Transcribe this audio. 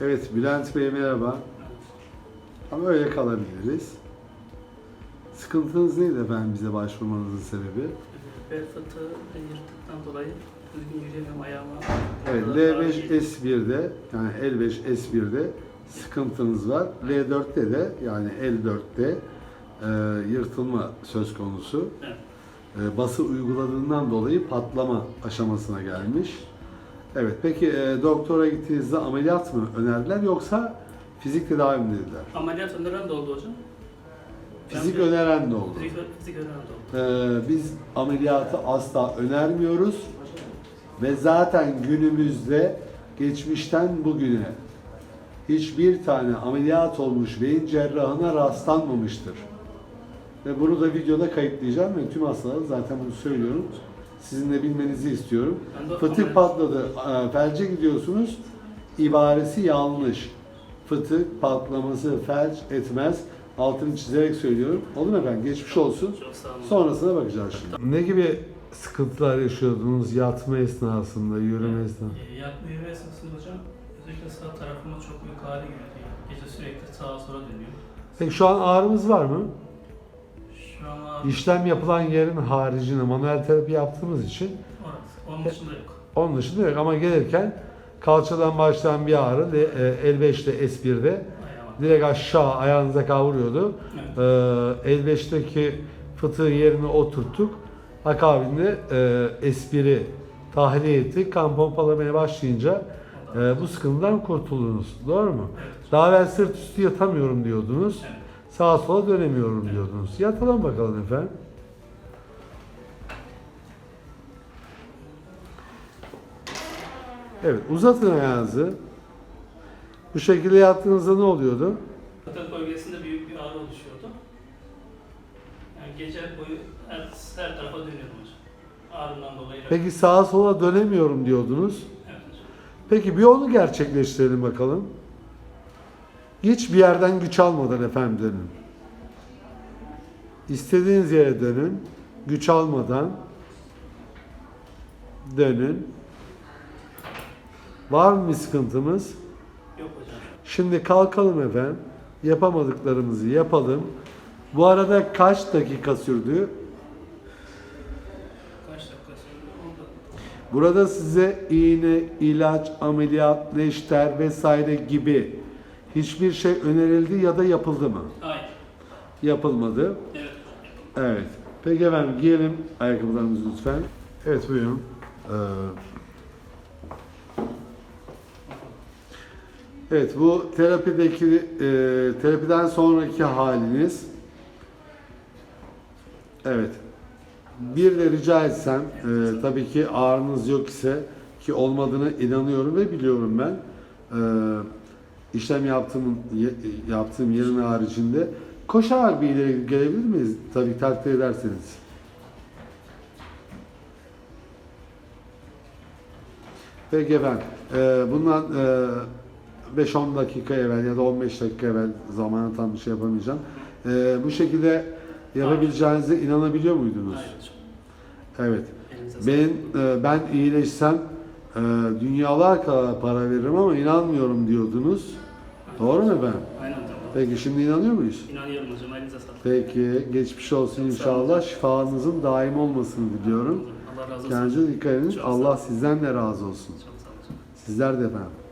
Evet, Bülent Bey merhaba. Ama öyle kalabiliriz. Sıkıntınız neydi efendim bize başvurmanızın sebebi? Bel fıtığı yırtıktan dolayı düzgün yürüyemiyorum ayağıma. Evet, L5S1'de yani L5S1'de sıkıntınız var. L4'te de yani L4'te e, yırtılma söz konusu. Evet. E, bası uyguladığından dolayı patlama aşamasına gelmiş. Evet, peki e, doktora gittiğinizde ameliyat mı önerdiler yoksa fizik tedavi mi dediler? Ameliyat öneren de oldu hocam. Fizik Ben de- öneren de oldu. Fizik, fizik öneren de oldu. Ee, biz ameliyatı asla önermiyoruz ve zaten günümüzde geçmişten bugüne hiçbir tane ameliyat olmuş beyin cerrahına rastlanmamıştır. Ve bunu da videoda kayıtlayacağım ve tüm hastalara zaten bunu söylüyorum. Sizin de bilmenizi istiyorum. Ameliyat- patladı, e, felce gidiyorsunuz. İbaresi yanlış. Fıtık patlaması felç etmez. Altını çizerek söylüyorum. Olur mu efendim? Geçmiş olsun. Çok sağ olun. Sonrasına bakacağız şimdi. Ne gibi sıkıntılar yaşıyordunuz yatma esnasında, yürüme esnasında? Ee, Yatma yürüme esnasında hocam özellikle sağ tarafıma çok büyük ağrı geliyordu. Yani Gece sürekli sağa sola dönüyor. Peki şu an ağrımız var mı? İşlem yapılan yerin haricinde manuel terapi yaptığımız için orası. Onun dışında yok. onun dışında yok ama gelirken kalçadan başlayan bir ağrı de, e, L5'te S1'de Ayağıma. direkt aşağı ayağınıza kavuruyordu. Evet. Ee, L5'teki fıtığı yerine oturttuk. Akabinde e, S1'i tahliye ettik. Kan pompalamaya başlayınca e, bu sıkıntıdan kurtuldunuz. Doğru mu? Evet. Daha evvel sırt üstü yatamıyorum diyordunuz. Evet. Sağa sola dönemiyorum diyordunuz. Yatalım bakalım efendim. Evet, uzatın ayağınızı. Bu şekilde yattığınızda ne oluyordu? Fıtık bölgesinde büyük bir ağrı oluşuyordu. Yani gece boyu her, her tarafa dönüyordum hocam. Ağrından dolayı. Peki sağa sola dönemiyorum diyordunuz. Evet hocam. Peki bir onu gerçekleştirelim bakalım. Hiçbir yerden güç almadan efendim dönün. İstediğiniz yere dönün. Güç almadan dönün. Var mı bir sıkıntımız? Yok hocam. Şimdi kalkalım efendim. Yapamadıklarımızı yapalım. Bu arada kaç dakika sürdü? Kaç dakika sürdü? Burada size iğne, ilaç, ameliyat, neşter vesaire gibi hiçbir şey önerildi ya da yapıldı mı? Hayır. Yapılmadı. Evet. Evet. Peki efendim giyelim ayakkabılarımızı lütfen. Evet buyurun. Ee, evet bu terapideki e, terapiden sonraki haliniz. Evet. Bir de rica etsem e, tabii ki ağrınız yok ise ki olmadığını inanıyorum ve biliyorum ben. E, işlem yaptığım yaptığım yerin haricinde koşarak bir ileri gelebilir miyiz? Tabii takdir ederseniz. Peki efendim. E, bundan e, 5-10 dakika evvel ya da 15 dakika evvel zamanı tam bir şey yapamayacağım. E, bu şekilde yapabileceğinize inanabiliyor muydunuz? Hayır. Evet. Ben e, ben iyileşsem e, dünyalar kadar para veririm ama inanmıyorum diyordunuz. Doğru mu efendim? Aynen hocam. Peki şimdi inanıyor muyuz? İnanıyorum hocam. Elinize sağlık. Peki geçmiş olsun inşallah. Şifanızın daim olmasını diliyorum. Allah razı olsun. Kendinize dikkat edin. Çok sağ Allah sizden de razı olsun. Çok sağ olun. Sizler de efendim.